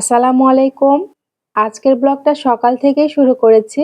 আসসালামু আলাইকুম। আজকের ব্লগটা সকাল থেকেই শুরু করেছি।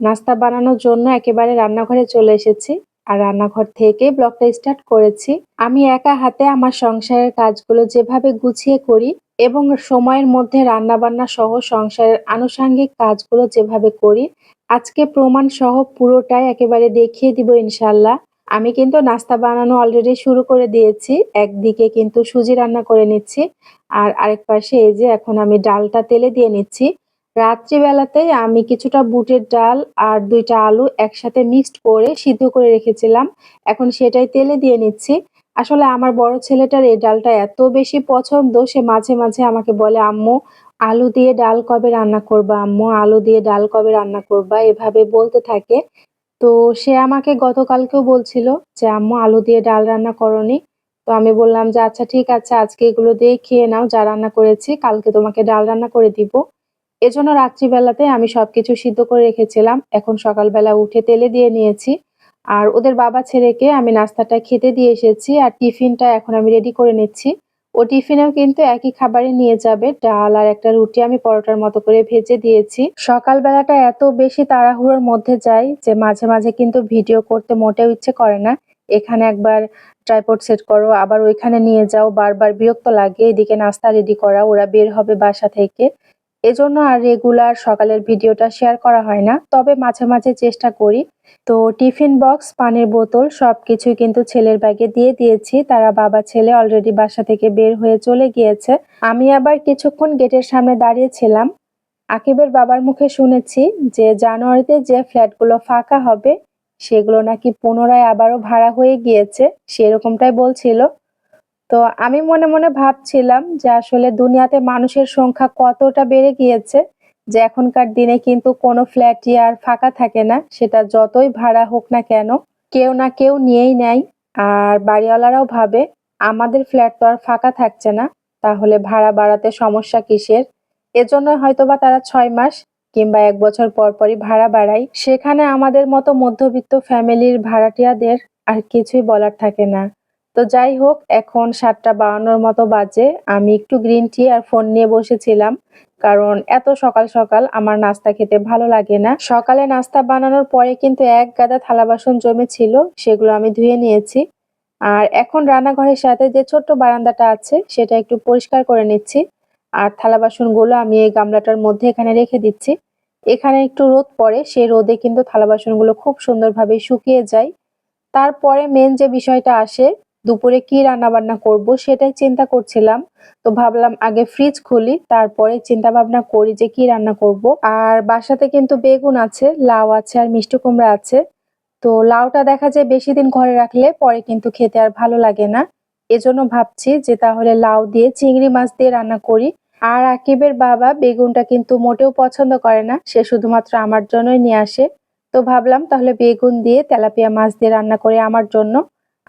নাস্তা বানানোর জন্য একেবারে রান্নাঘরে চলে এসেছি আর রান্নাঘর থেকে ব্লগটা স্টার্ট করেছি। আমি একা হাতে আমার সংসারের কাজগুলো যেভাবে গুছিয়ে করি এবং সময়ের মধ্যে রান্না বান্না সহ সংসারের আনুষাঙ্গিক কাজগুলো যেভাবে করি, আজকে প্রমাণ সহ পুরোটাই একেবারে দেখিয়ে দিব ইনশাল্লাহ আমি কিন্তু নাস্তা বানানো অলরেডি শুরু করে দিয়েছি। একদিকে কিন্তু সুজি রান্না করে নিচ্ছি আর আরেক পাশে এই যে এখন আমি ডালটা তেলে দিয়ে নিচ্ছি। রাত্রিবেলাতেই আমি কিছুটা বুটের ডাল আর দুইটা আলু একসাথে মিক্সড করে সিদ্ধ করে রেখেছিলাম। এখন সেটাই তেলে দিয়ে নিচ্ছি। আসলে আমার বড় ছেলেটার এই ডালটা এত বেশি পছন্দ, সে মাঝে মাঝে আমাকে বলে, আম্মু, আলু দিয়ে ডাল কবে রান্না করবা? আম্মু, আলু দিয়ে ডাল কবে রান্না করবা? এভাবে বলতে থাকে। তো সে আমাকে গতকালকেও বলছিল যে, আম্মু, আলু দিয়ে ডাল রান্না করনি। তো আমি বললাম যে আচ্ছা ঠিক আছে, আজকে এগুলো দিয়ে খেয়ে নাও, যা রান্না করেছি, কালকে তোমাকে ডাল রান্না করে দিব। এজন্য রাত্রিবেলাতে আমি সবকিছু সিদ্ধ করে রেখেছিলাম। এখন সকালবেলা উঠে তেলে দিয়ে নিয়েছি। আর ওদের বাবা ছেলেকে আমি নাস্তাটা খেতে দিয়ে এসেছি আর টিফিনটা এখন আমি রেডি করে নিচ্ছি। ও টিফিনেও কিন্তু একই খাবারই নিয়ে যাবে, ডাল আর একটা রুটি আমি পরোটার মতো করে ভেজে দিয়েছি। সকালবেলাটা এত বেশি তাড়াহুড়োর মধ্যে যায় যে মাঝে মাঝে কিন্তু ভিডিও করতে মোটেও ইচ্ছে করে না। এখানে একবার ট্রাইপোর্ট সেট করো, আবার ওইখানে নিয়ে যাও, বারবার বিরক্ত লাগে, এদিকে নাস্তা রেডি করা, ওরা বের হবে বাসা থেকে। এজন্য আর রেগুলার সকালের ভিডিওটা শেয়ার করা হয় না। তবে মাঝে মাঝে চেষ্টা করি। তো টিফিন বক্স পানির বোতল সবকিছুই কিন্তু ছেলের ব্যাগে দিয়ে দিয়েছি। তারা বাবা, ছেলে অলরেডি বাসা থেকে বের হয়ে চলে গিয়েছে। আমি আবার কিছুক্ষণ গেটের সামনে দাঁড়িয়েছিলাম। আকিবের বাবার মুখে শুনেছি যে জানুয়ারিতে যে ফ্ল্যাটগুলো ফাঁকা হবে, সেগুলো নাকি পুনরায় আবারও ভাড়া হয়ে গিয়েছে। সেরকমটাই বলছিল। তো আমি মনে মনে ভাবছিলাম যে আসলে দুনিয়াতে মানুষের সংখ্যা কতটা বেড়ে গিয়েছে, যে এখনকার দিনে কিন্তু কোনো ফ্ল্যাটই আর ফাঁকা থাকে না, সেটা যতই ভাড়া হোক না কেন, কেউ না কেউ নিয়েই নেয়। আর বাড়িওয়ালারাও ভাবে, আমাদের ফ্ল্যাট তো আর ফাঁকা থাকছে না, তাহলে ভাড়া বাড়াতে সমস্যা কিসের? এজন্য হয়তোবা তারা ছয় মাস কিংবা এক বছর পর পরই ভাড়া বাড়ায়। সেখানে আমাদের মতো মধ্যবিত্ত ফ্যামিলির ভাড়াটিয়াদের আর কিছুই বলার থাকে না। তো যাই হোক, এখন সাতটা বাউান্নর মতো বাজে। আমি একটু গ্রিন টি আর ফোন নিয়ে বসেছিলাম, কারণ এত সকাল সকাল আমার নাস্তা খেতে ভালো লাগে না। সকালে নাস্তা বানানোর পরে কিন্তু এক গাদা থালা বাসন জমেছিল, সেগুলো আমি ধুয়ে নিয়েছি। আর এখন রান্নাঘরের সাথে যে ছোট্ট বারান্দাটা আছে, সেটা একটু পরিষ্কার করে নিচ্ছি। আর থালা বাসনগুলো আমি এই গামলাটার মধ্যে এখানে রেখে দিচ্ছি। এখানে একটু রোদ পড়ে সেই রোদে কিন্তু থালা বাসনগুলো খুব সুন্দরভাবে শুকিয়ে যায়। তারপরে মেন যে বিষয়টা আসে দুপুরে কি রান্না বান্না করব সেটাই চিন্তা করছিলাম। তো ভাবলাম আগে ফ্রিজ খুলি, তারপরে চিন্তা ভাবনা করি যে কি রান্না করব। আর বাসাতে কিন্তু বেগুন আছে, লাউ আছে আর মিষ্টি কুমড়া আছে। তো লাউটা দেখা যায় বেশি দিন ঘরে রাখলে পরে কিন্তু খেতে আর ভালো লাগে না। এজন্য ভাবছি যে তাহলে লাউ দিয়ে চিংড়ি মাছ দিয়ে রান্না করি। আর আকিবের বাবা বেগুনটা কিন্তু মোটেও পছন্দ করে না, সে শুধুমাত্র আমার জন্যই নিয়ে আসে। তো ভাবলাম তাহলে বেগুন দিয়ে তেলাপিয়া মাছ দিয়ে রান্না করি আমার জন্য।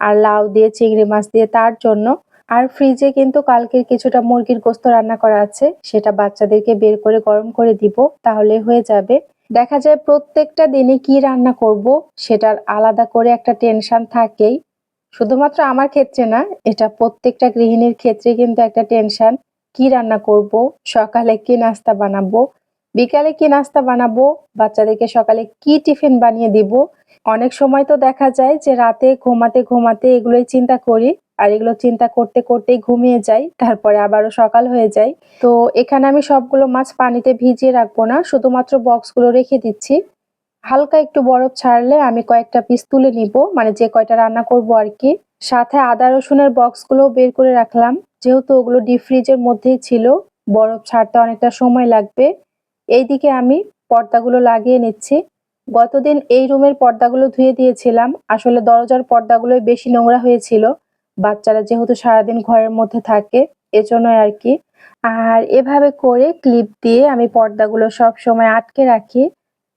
আর লাউ দিয়ে, চিংড়ি মাছ দিয়ে তার জন্য। আর ফ্রিজে কিন্তু কালকের কিছুটা মুরগির গোস্ত রান্না করা আছে, সেটা বাচ্চাদেরকে বের করে গরম করে দিব, তাহলে হয়ে যাবে। দেখা যায় প্রত্যেকটা দিনে কি রান্না করব, সেটার আলাদা করে একটা টেনশন থাকেই। শুধুমাত্র আমার ক্ষেত্রে না, এটা প্রত্যেকটা গৃহিণীর ক্ষেত্রে কিন্তু একটা টেনশন কি রান্না করব, সকালে কি নাস্তা বানাবো বিকালে কি নাস্তা বানাবো? বাচ্চাদেরকে সকালে কি টিফিন বানিয়ে দিব? অনেক সময় তো দেখা যায় যে রাতে ঘুমাতে ঘুমাতে এগুলোই চিন্তা করি, আর এগুলো চিন্তা করতে করতেই ঘুমিয়ে যাই, তারপরে আবারও সকাল হয়ে যায়। তো এখানে আমি সবগুলো মাছ পানিতে ভিজিয়ে রাখব না, শুধুমাত্র বক্সগুলো রেখে দিচ্ছি। হালকা একটু বরফ ছাড়লে আমি কয়েকটা পিস তুলে নিব মানে যে কয়টা রান্না করব আর কি। সাথে আদা রসুনের বক্সগুলো বের করে রাখলাম, যেহেতু ওগুলো ডিপ ফ্রিজের মধ্যেই ছিল, বরফ ছাড়তে অনেকটা সময় লাগবে। এইদিকে আমি পর্দাগুলো লাগিয়ে নিচ্ছি। গতদিন এই রুমের পর্দাগুলো ধুয়ে দিয়েছিলাম। আসলে দরজার পর্দাগুলোই বেশি নোংরা হয়েছিল। বাচ্চারা যেহেতু সারাদিন ঘরের মধ্যে থাকে, এজন্য আর কি। আর এভাবে করে ক্লিপ দিয়ে আমি পর্দাগুলো সব সময় আটকে রাখি।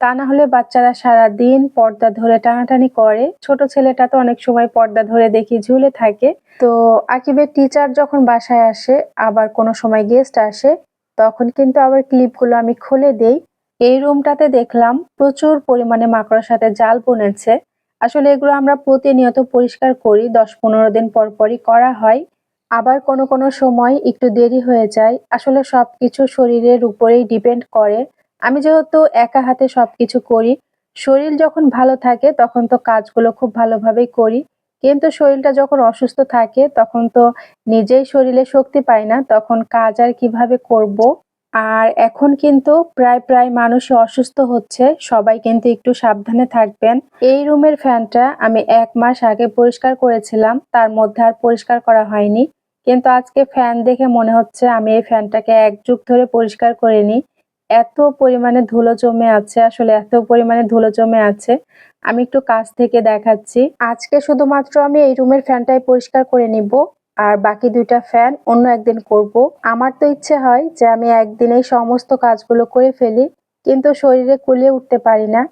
তা না হলে বাচ্চারা সারা দিন পর্দা ধরে টানাটানি করে। ছোট ছেলেটা তো অনেক সময় পর্দা ধরে দেখি ঝুলে থাকে। তো আকিবের টিচার যখন বাসায় আসে, আবার কোনো সময় গেস্ট আসে তখন কিন্তু আবার ক্লিপগুলো আমি খুলে দেই। এই রুমটাতে দেখলাম প্রচুর পরিমাণে মাকড়ার সাথে জাল বনেছে। আসলে এগুলো আমরা প্রতিনিয়ত পরিষ্কার করি, দশ পনেরো দিন পর পরই করা হয়। আবার কোনো কোনো সময় একটু দেরি হয়ে যায়। আসলে সবকিছু শরীরের উপরেই ডিপেন্ড করে। আমি যেহেতু একা হাতে সবকিছু করি, শরীর যখন ভালো থাকে তখন তো কাজগুলো খুব ভালোভাবেই করি। কিন্তু শরীরটা যখন অসুস্থ থাকে, তখন তো নিজেই শরীরে শক্তি পায় না, তখন কাজ আর কীভাবে করব? আর এখন কিন্তু প্রায় প্রায় মানুষই অসুস্থ হচ্ছে, সবাই কিন্তু একটু সাবধানে থাকবেন। এই রুমের ফ্যানটা আমি এক মাস আগে পরিষ্কার করেছিলাম, তার মধ্যে আর পরিষ্কার করা হয়নি। কিন্তু আজকে ফ্যান দেখে মনে হচ্ছে আমি এই ফ্যানটাকে এক যুগ ধরে পরিষ্কার করিনি। এত পরিমাণে ধুলো জমে আছে, আসলে এত পরিমাণে ধুলো জমে আছে। আমি একটু কাছ থেকে দেখাচ্ছি। আজকে শুধুমাত্র আমি এই রুমের ফ্যানটাই পরিষ্কার করে নিব, আর বাকি দুইটা ফ্যান অন্য একদিন করব। আমার তো ইচ্ছে হয় যে আমি একদিনেই সমস্ত কাজগুলো করে ফেলি, কিন্তু শরীরে কুলিয়ে উঠতে পারি না।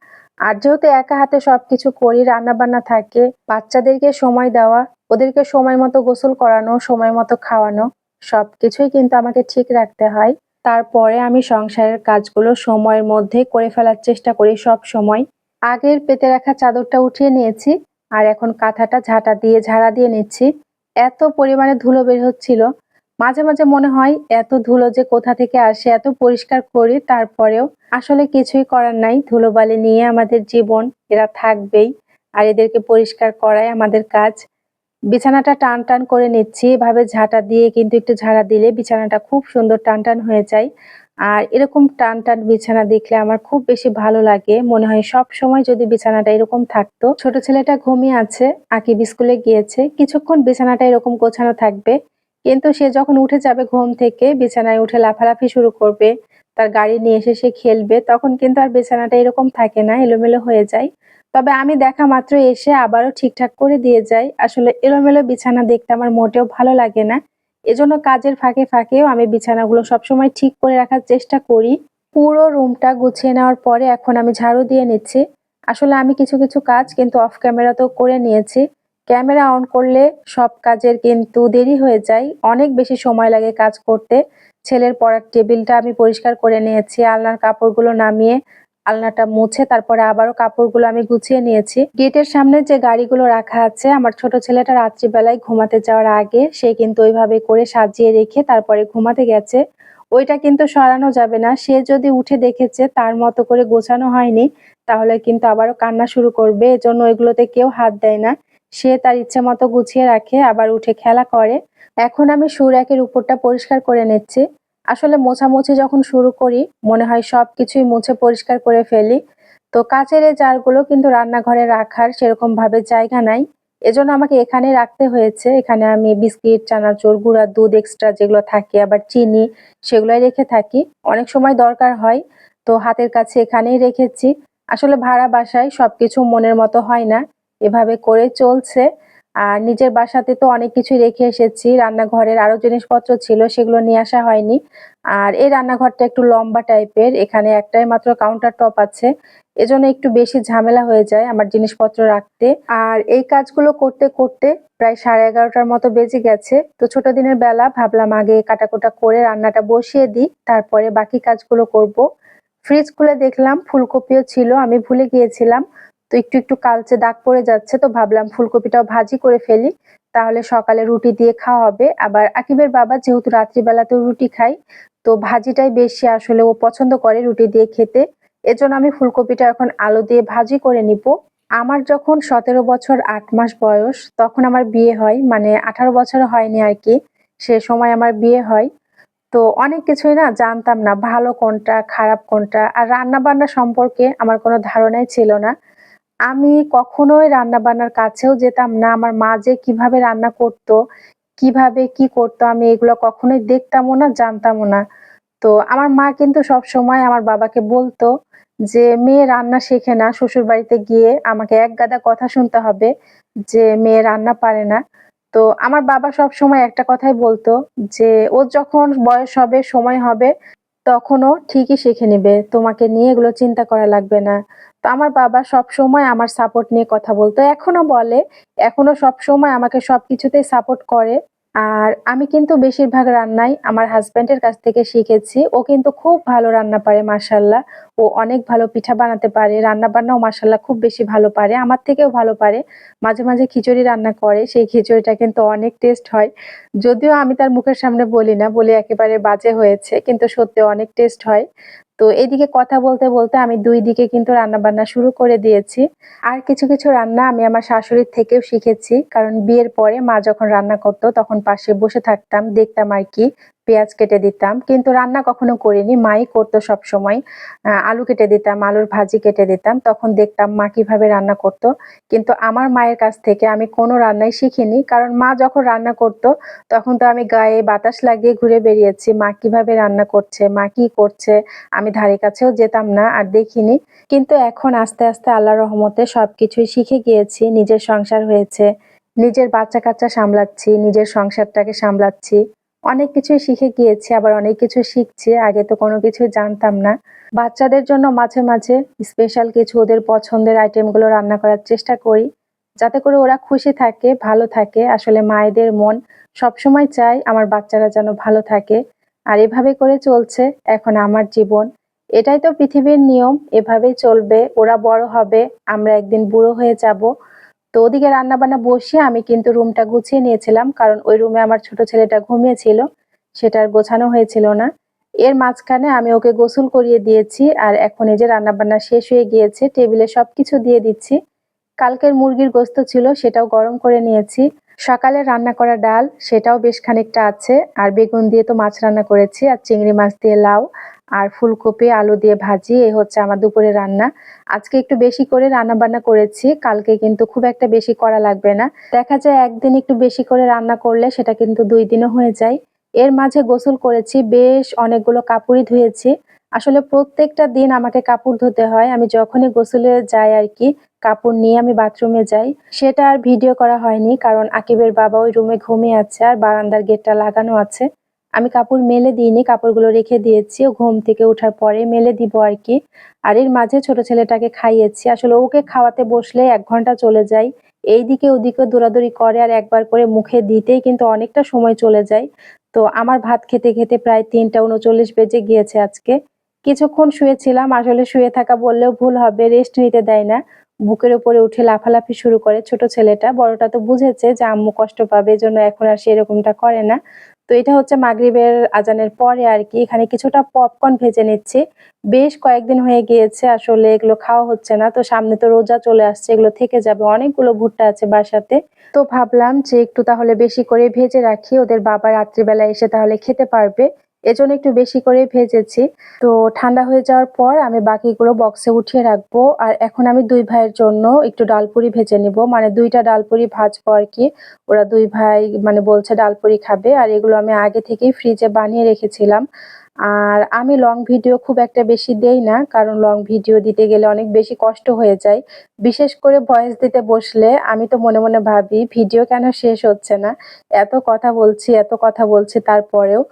আর যেহেতু একা হাতে সবকিছু করি রান্না বান্না থাকে, বাচ্চাদেরকে সময় দেওয়া, ওদেরকে সময় মতো গোসল করানো, সময় মতো খাওয়ানো, সবকিছুই কিন্তু আমাকে ঠিক রাখতে হয়। তারপরে আমি সংসারের কাজগুলো সময়ের মধ্যে করে ফেলার চেষ্টা করি সব সময়। আগের পেতে রাখা চাদরটা উঠিয়ে নিয়েছি আর এখন কাঁথাটা ঝাঁটা দিয়ে ঝাড়া দিয়ে নিচ্ছি। এত পরিমাণে ধুলো বের হচ্ছিল। মাঝে মাঝে মনে হয় এত ধুলো যে কোথা থেকে আসে, এত পরিষ্কার করি, তারপরেও আসলে কিছুই করার নাই। ধুলোবালি নিয়ে আমাদের জীবন, এরা থাকবেই। আর এদেরকে পরিষ্কার করাই আমাদের কাজ। বিছানাটা টান টান করে নিচ্ছি। এভাবে ঝাঁটা দিয়ে কিন্তু একটু ঝাড়া দিলে বিছানাটা খুব সুন্দর টান টান হয়ে যায়। আর এরকম টান টান বিছানা দেখলে আমার খুব বেশি ভালো লাগে। মনে হয় সব সময় যদি বিছানাটা এরকম থাকতো। ছোট ছেলেটা ঘুমিয়ে আছে, আকিব স্কুলে গিয়েছে। কিছুক্ষণ বিছানাটা এরকম গোছানো থাকবে। কিন্তু সে যখন উঠে যাবে ঘুম থেকে, বিছানায় উঠে লাফালাফি শুরু করবে। তার গাড়ি নিয়ে এসে সে খেলবে, তখন কিন্তু আর বিছানাটা এরকম থাকে না, এলোমেলো হয়ে যায়। তবে আমি দেখা মাত্র এসে আবারও ঠিকঠাক করে দিয়ে যাই। আসলে এলোমেলো বিছানা দেখতে আমার মোটেও ভালো লাগে না। এজন্য কাজের ফাঁকে ফাঁকেও আমি বিছানাগুলো সবসময় ঠিক করে রাখার চেষ্টা করি। পুরো রুমটা গুছিয়ে নেওয়ার পরে এখন আমি ঝাড়ু দিয়ে নিচ্ছি। আসলে আমি কিছু কিছু কাজ কিন্তু অফ ক্যামেরাতেও করে নিয়েছি। ক্যামেরা অন করলে সব কাজের কিন্তু দেরি হয়ে যায়। অনেক বেশি সময় লাগে কাজ করতে। ছেলের পড়ার টেবিলটা আমি পরিষ্কার করে নিয়েছি, আলনার কাপড়গুলো নামিয়ে আলনাটা মুছে তারপরে আবারও কাপড়গুলো আমি গুছিয়ে নিয়েছি। গেটের সামনে যে গাড়িগুলো রাখা আছে, আমার ছোট ছেলেটা রাত্রিবেলায় ঘুমাতে যাওয়ার আগে সে কিন্তু ওইভাবে করে সাজিয়ে রেখে তারপরে ঘুমাতে গেছে। ওইটা কিন্তু সরানো যাবে না। সে যদি উঠে দেখেছে তার মতো করে গোছানো হয়নি, তাহলে কিন্তু আবারও কান্না শুরু করবে। এজন্য ওইগুলোতে কেউ হাত দেয় না। সে তার ইচ্ছে মতো গুছিয়ে রাখে, আবার উঠে খেলা করে। এখন আমি সুর একের উপরটা পরিষ্কার করে নিচ্ছি। আসলে মোছামুছি যখন শুরু করি, মনে হয় সব কিছুই মুছে পরিষ্কার করে ফেলি। তো কাচের এই জারগুলো কিন্তু রান্নাঘরে রাখার সেরকম ভাবে জায়গা নাই। এজন্য আমাকে এখানে রাখতে হয়েছে। এখানে আমি বিস্কিট, চানাচুর, গুঁড়া, দুধ এক্সট্রা যেগুলো থাকে, আবার চিনি, সেগুলোই রেখে থাকি। অনেক সময় দরকার হয়, তো হাতের কাছে এখানেই রেখেছি। আসলে ভাড়া বাসায় সবকিছু মনের মতো হয় না। এভাবে করে চলছে। আর নিজের বাসাতে তো অনেক কিছু রেখে এসেছি। রান্নাঘরের আরও জিনিসপত্র ছিল, সেগুলো নিয়ে আসা হয়নি। আর এই রান্নাঘরটা একটু লম্বা টাইপের, এখানে একটাই মাত্র কাউন্টার টপ আছে। এজন্য একটু বেশি ঝামেলা হয়ে যায় আমার জিনিসপত্র রাখতে। আর এই কাজগুলো করতে করতে প্রায় সাড়ে এগারোটার মতো বেজে গেছে। তো ছোট দিনের বেলা ভাবলাম আগে কাটাকুটা করে রান্নাটা বসিয়ে দিই, তারপরে বাকি কাজগুলো করব। ফ্রিজ খুলে দেখলাম, ফুলকপিও ছিল, আমি ভুলে গিয়েছিলাম। তো একটু একটু কালচে দাগ পড়ে যাচ্ছে, তো ভাবলাম ফুলকপিটাও ভাজি করে ফেলি। তাহলে সকালে রুটি দিয়ে খাওয়া হবে। আবার আকিবের বাবা যেহেতু রাত্রিবেলাতেও রুটি খাই তো ভাজিটাই বেশি আসলে ও পছন্দ করে রুটি দিয়ে খেতে। এজন্য আমি ফুলকপিটা এখন আলু দিয়ে ভাজি করে নিব। আমার যখন সতেরো বছর আট মাস বয়স, তখন আমার বিয়ে হয় মানে আঠারো বছর হয়নি আর কি, সে সময় আমার বিয়ে হয়। তো অনেক কিছুই না জানতাম না, ভালো কোনটা, খারাপ কোনটা, আর রান্না বান্না সম্পর্কে আমার কোনো ধারণাই ছিল না। আমি কখনোই রান্না-বান্নার কাছেও যেতাম না। আমার মা যে কীভাবে রান্না করত, কীভাবে কি করতো আমি এগুলো কখনোই দেখতামও না, জানতামও না। তো আমার মা কিন্তু সবসময় আমার বাবাকে বলতো যে, "মেয়ে রান্না শেখে না, শ্বশুরবাড়িতে গিয়ে আমাকে এক গাদা কথা শুনতে হবে যে মেয়ে রান্না পারে না।" তো আমার বাবা সব সময় একটা কথাই বলতো যে, "ওর যখন বয়স হবে, সময় হবে তখন ও ঠিকই শিখে নিবে। তোমাকে নিয়ে এগুলো চিন্তা করা লাগবে না।" তো আমার বাবা সব সময় আমার সাপোর্ট নিয়ে কথা বলতো। এখনও বলে, এখনও সব সময় আমাকে সব কিছুতেই সাপোর্ট করে। আর আমি কিন্তু বেশিরভাগ রান্নাই আমার হাজব্যান্ডের কাছ থেকে শিখেছি। ও কিন্তু খুব ভালো রান্না পারে মাসাল্লাহ ও অনেক ভালো পিঠা বানাতে পারে, রান্না বান্নাও মাসাল্লাহ খুব বেশি ভালো পারে, আমার থেকেও ভালো পারে। মাঝে মাঝে খিচুড়ি রান্না করে, সেই খিচুড়িটা কিন্তু অনেক টেস্ট হয়। যদিও আমি তার মুখের সামনে বলি না, বলি একেবারে বাজে হয়েছে, কিন্তু সত্যি অনেক টেস্ট হয়। তো এইদিকে কথা বলতে বলতে আমি দুই দিকে কিন্তু রান্না বান্না শুরু করে দিয়েছি। আর কিছু কিছু রান্না আমি আমার শাশুড়ির থেকেও শিখেছি, কারণ বিয়ের পরে মা যখন রান্না করতো তখন পাশে বসে থাকতাম, দেখতাম আর কি। পেঁয়াজ কেটে দিতাম, কিন্তু রান্না কখনো করিনি। মাই করতো সব সময় আলু কেটে দিতাম, আলুর ভাজি কেটে দিতাম। তখন দেখতাম মা কীভাবে রান্না করতো। কিন্তু আমার মায়ের কাছ থেকে আমি কোনো রান্নাই শিখিনি। কারণ মা যখন রান্না করতো, তখন তো আমি গায়ে বাতাস লাগিয়ে ঘুরে বেরিয়েছি মা কীভাবে রান্না করছে, মা কি করছে, আমি ধারে কাছেও যেতাম না আর দেখিনি। কিন্তু এখন আস্তে আস্তে আল্লাহ রহমতে সব কিছুই শিখে গিয়েছি। নিজের সংসার হয়েছে। নিজের বাচ্চা কাচ্চা সামলাচ্ছি, নিজের সংসারটাকে সামলাচ্ছি। অনেক কিছুই শিখে গিয়েছি, আবার অনেক কিছু শিখছি, আগে তো কোনো কিছু জানতাম না। বাচ্চাদের জন্য মাঝে মাঝে স্পেশাল কিছু ওদের পছন্দের আইটেমগুলো রান্না করার চেষ্টা করি, যাতে করে ওরা খুশি থাকে, ভালো থাকে। আসলে মায়েদের মন সবসময় চাই আমার বাচ্চারা যেন ভালো থাকে, আর এভাবে করে চলছে এখন আমার জীবন। এটাই তো পৃথিবীর নিয়ম, এভাবেই চলবে, ওরা বড় হবে, আমরা একদিন বুড়ো হয়ে যাব। তো ওদিকে রান্না বান্না বসিয়ে আমি কিন্তু রুমটা গুছিয়ে নিয়েছিলাম, কারণ ওই রুমে আমার ছোট ছেলেটা ঘুমিয়েছিল, সেটা আর গোছানো হয়েছিল না। এর মাঝখানে আমি ওকে গোসল করিয়ে দিয়েছি, আর এখন এই যে রান্না বান্না শেষ হয়ে গিয়েছে, টেবিলে সবকিছু দিয়ে দিচ্ছি। কালকের মুরগির গোস্ত ছিল, সেটাও গরম করে নিয়েছি। সকালে রান্না করা ডাল, সেটাও বেশ খানিকটা আছে, আর বেগুন দিয়ে তো মাছ রান্না করেছি, আর চিংড়ি মাছ দিয়ে লাউ। আর ফুলকপি, আলু দিয়ে ভাজি এই হচ্ছে আমার দুপুরে রান্না। আজকে একটু বেশি করে রান্না বান্না করেছি, কালকে কিন্তু খুব একটা বেশি করা লাগবে না। দেখা যায় একদিন একটু বেশি করে রান্না করলে সেটা কিন্তু দুই দিনও হয়ে যায়। এর মাঝে গোসল করেছি, বেশ অনেকগুলো কাপড়ই ধুয়েছি। আসলে প্রত্যেকটা দিন আমাকে কাপড় ধুতে হয়, আমি যখনই গোসলে যাই আর কি, কাপড় নিয়ে আমি বাথরুমে যাই। সেটা আর ভিডিও করা হয়নি, কারণ আকিবের বাবা ওই রুমে ঘুমিয়ে আছে আর বারান্দার গেটটা লাগানো আছে। আমি কাপড় মেলে দিইনি, কাপড়গুলো রেখে দিয়েছি। ও ঘুম থেকে ওঠার পরে মেলে দিব আর কি। আর এর মাঝে ছোট ছেলেটাকে খাইয়েছি। আসলে ওকে খাওয়াতে বসলে এক ঘণ্টা চলে যায়। এইদিকে ওদিকে দৌড়াদৌড়ি করে আর একবার করে মুখে দিতেই কিন্তু অনেকটা সময় চলে যায়। তো আমার ভাত খেতে খেতে প্রায় তিনটা উনচল্লিশ বেজে গিয়েছে আজকে। কিছুক্ষণ শুয়েছিলাম, আসলে শুয়ে থাকা বললেও ভুল হবে রেস্ট নিতে দেয় না। বুকের উপরে উঠে লাফালাফি শুরু করে ছোট ছেলেটা। বড়টা তো বুঝেছে যে আম্মু কষ্ট পাবে জন্য এখন আর সেরকমটা করে না। তো এটা হচ্ছে মাগরিবের আজানের পরে আর কি। এখানে কিছুটা পপকর্ন ভেজে নিচ্ছি। বেশ কয়েকদিন হয়ে গিয়েছে, আসলে এগুলো খাওয়া হচ্ছে না। তো সামনে তো রোজা চলে আসছে, এগুলো থেকে যাবে। অনেকগুলো ভুট্টা আছে বাসাতে। তো ভাবলাম যে একটু তাহলে বেশি করে ভেজে রাখি। ওদের বাবা রাত্রিবেলা এসে তাহলে খেতে পারবে। এজন্য একটু বেশি করে ভেজেছি। তো ঠান্ডা হয়ে যাওয়ার পর আমি বাকিগুলো বক্সে উঠিয়ে রাখব। আর এখন আমি দুই ভাইয়ের জন্য একটু ডালপুরি ভেজে নিব। মানে দুইটা ডালপুরি ভাজবো আর কি। ওরা দুই ভাই মানে বলছে ডালপুরি খাবে। আর এগুলো আমি আগে থেকেই ফ্রিজে বানিয়ে রেখেছিলাম। আর আমি লং ভিডিও খুব একটা বেশি দেই না। কারণ লং ভিডিও দিতে গেলে অনেক বেশি কষ্ট হয়ে যায়। বিশেষ করে ভয়েস দিতে বসলে আমি তো মনে মনে ভাবি, ভিডিও কেন শেষ হচ্ছে না? এত কথা বলছি, এত কথা বলছি তারপরেও।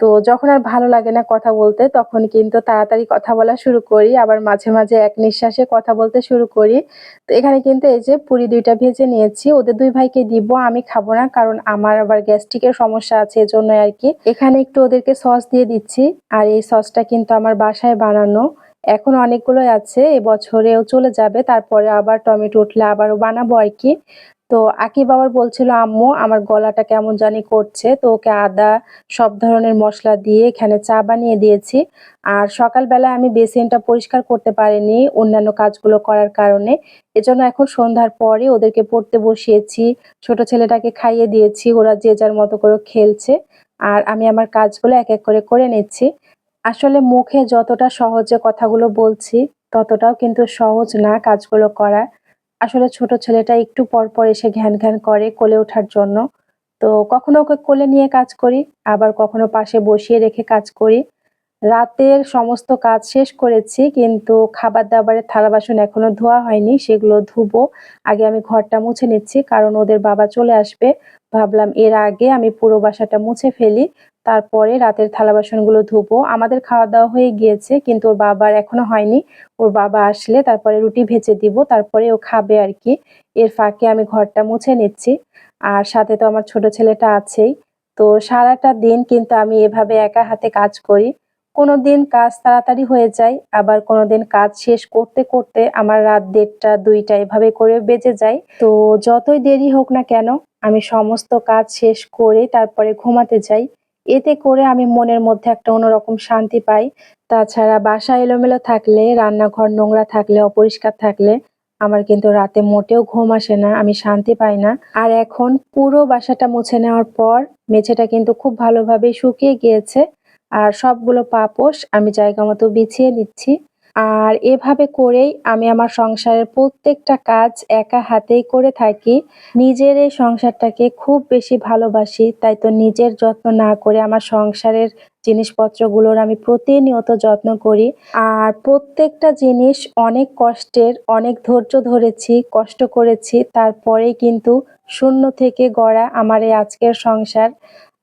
তো যখন আর ভালো লাগে না কথা বলতে, তখন কিন্তু তাড়াতাড়ি কথা বলা শুরু করি, আবার মাঝে মাঝে এক নিঃশ্বাসে কথা বলতে শুরু করি। তো এখানে কিন্তু এই যে পুরি দুইটা ভেজে নিয়েছি, ওদের দুই ভাইকে দিব, আমি খাব না, কারণ আমার আবার গ্যাস্ট্রিকের সমস্যা আছে এজন্য আর কি। এখানে একটু ওদেরকে সস দিয়ে দিচ্ছি, আর এই সসটা কিন্তু আমার বাসায় বানানো এখন অনেকগুলোই আছে, এবছরেও চলে যাবে, তারপরে আবার টমেটো উঠলে আবারও বানাবো আর কি। তো আকিব আবার বলছিল, আম্মু, আমার গলাটা কেমন জানি করছে, তো ওকে আদা, সব ধরনের মশলা দিয়ে এখানে চা বানিয়ে দিয়েছি। আর সকালবেলা আমি বেসিনটা পরিষ্কার করতে পারিনি অন্যান্য কাজগুলো করার কারণে। এজন্য এখন সন্ধ্যার পরে ওদেরকে পড়তে বসিয়েছি, ছোট ছেলেটাকে খাইয়ে দিয়েছি, ওরা যে যার মতো করে খেলছে। আর আমি আমার কাজগুলো এক এক করে করে নিচ্ছি। আসলে মুখে যতটা সহজে কথাগুলো বলছি, ততটাও কিন্তু সহজ না কাজগুলো করা। আসলে ছোট ছেলেটা একটু পর পর এসে ঘ্যান ঘ্যান করে কোলে ওঠার জন্য। তো কখনো ওকে কোলে নিয়ে কাজ করি, আবার কখনো পাশে বসিয়ে রেখে কাজ করি। রাতের সমস্ত কাজ শেষ করেছি, কিন্তু খাবার দাবারের থালা বাসন এখনও ধোয়া হয়নি, সেগুলো ধুবো। আগে আমি ঘরটা মুছে নিচ্ছি, কারণ ওদের বাবা চলে আসবে। ভাবলাম এর আগে আমি পুরো বাসাটা মুছে ফেলি তারপরে রাতের থালা বাসনগুলো ধুবো। আমাদের খাওয়া দাওয়া হয়ে গিয়েছে, কিন্তু ওর বাবার এখনও হয়নি। ওর বাবা আসলে তারপরে রুটি ভেজে দিব, তারপরে ও খাবে আর কি। এর ফাঁকে আমি ঘরটা মুছে নিচ্ছি। আর সাথে তো আমার ছোট ছেলেটা আছেই। তো সারাটা দিন কিন্তু আমি এভাবে একা হাতে কাজ করি। কোনো দিন কাজ তাড়াতাড়ি হয়ে যায়, আবার কোনো দিন কাজ শেষ করতে করতে আমার রাত দেড়টা, দুইটা এভাবে করে বেজে যায়। তো যতই দেরি হোক না কেন, আমি সমস্ত কাজ শেষ করে তারপরে ঘুমাতে যাই। এতে করে আমি মনের মধ্যে একটা অন্যরকম শান্তি পাই। তাছাড়া বাসা এলোমেলো থাকলে, রান্নাঘর নোংরা থাকলে, অপরিষ্কার থাকলে আমার কিন্তু রাতে মোটেও ঘুম আসে না, আমি শান্তি পাই না। আর এখন পুরো বাসাটা মুছে নেওয়ার পর মেঝেটা কিন্তু খুব ভালোভাবে শুকিয়ে গিয়েছে। আর সবগুলো পাপোশ আমি জায়গা মতো বিছিয়ে নিচ্ছি। আর এভাবে করেই আমি আমার সংসারের প্রত্যেকটা কাজ একা হাতেই করে থাকি। নিজের এই সংসারটাকে খুব বেশি ভালোবাসি, তাই তো নিজের যত্ন না করে আমার সংসারের জিনিসপত্রগুলোর আমি প্রতিনিয়ত যত্ন করি। আর প্রত্যেকটা জিনিস অনেক কষ্টের, অনেক ধৈর্য ধরেছি, কষ্ট করেছি, তারপরেই কিন্তু শূন্য থেকে গড়া আমার এই আজকের সংসার।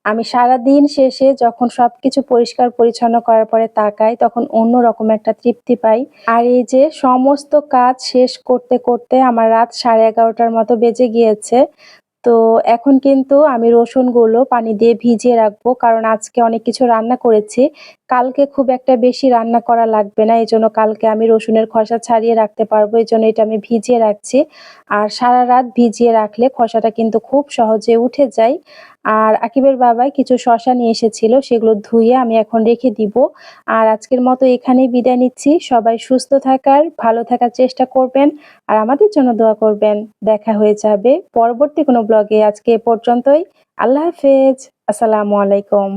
আমি সারা দিন শেষে যখন সবকিছু পরিষ্কার পরিচ্ছন্ন করার পরে তাকাই, তখন অন্য রকম একটা তৃপ্তি পাই। আর এই যে সমস্ত কাজ শেষ করতে করতে আমার রাত সাড়ে এগারোটার মতো বেজে গিয়েছে, তো এখন কিন্তু আমি রসুনগুলো পানি দিয়ে ভিজিয়ে রাখব, কারণ আজকে অনেক কিছু রান্না করেছি। কালকে খুব একটা বেশি রান্না করা লাগবে না, এই জন্য কালকে আমি রসুনের খসা ছাড়িয়ে রাখতে পারব, এই জন্য এটা আমি ভিজিয়ে রাখছি। আর সারা রাত ভিজিয়ে রাখলে খসাটা কিন্তু খুব সহজে উঠে যায়। আর আকিবের বাবাই কিছু শশা নিয়ে এসেছিল, সেগুলো ধুয়ে আমি এখন রেখে দিব। আর আজকের মতো এখানেই বিদায় নিচ্ছি। সবাই সুস্থ থাকার, ভালো থাকার চেষ্টা করবেন আর আমাদের জন্য দোয়া করবেন। দেখা হয়ে যাবে পরবর্তী কোনো ব্লগে আজকে এ পর্যন্তই। আল্লাহ হাফেজ। আসসালামু আলাইকুম।